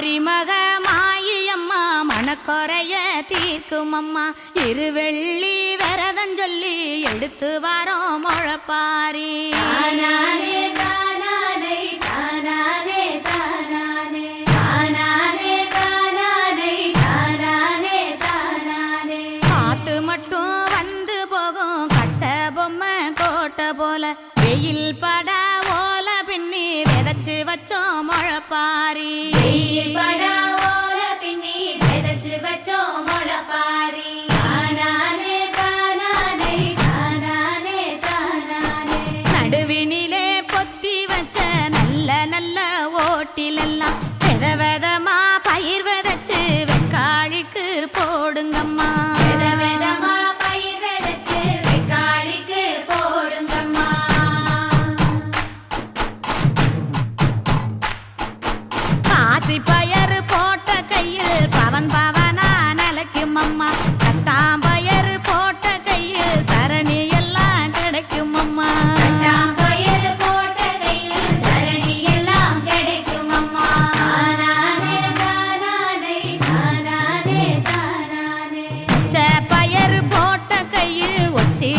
மாரிமக மாயம்மா மனக்குறைய தீர்க்கும் அம்மா இருவெள்ளி விரதம் சொல்லி எடுத்து வரோம் முழப்பாரி தானானே தானானே தானானே தானானே. தானானே தானானே தானானே தானானே. காத்து மட்டும் வந்து போகும் கட்ட பொம்மை கோட்டை போல. வெயில் பட விதைச்சு வச்சோம் முழப்பாரி. பின்னி விதைச்சு வச்சோம் தானானே. நடுவினிலே பொத்தி வச்ச நல்ல நல்ல ஓட்டிலெல்லாம் வித விதமா பயிர் விதைச்சு வெக்காளிக்கு போடுங்கம்மா. பாசி பயறு போட்ட கையில் பவன் பவனா நிலைக்கும் அம்மா. கட்டாம் பயறு போட்ட கையில் தரணி எல்லாம் கிடைக்கும் அம்மா. பயறு போட்ட கையில் ஒச்சி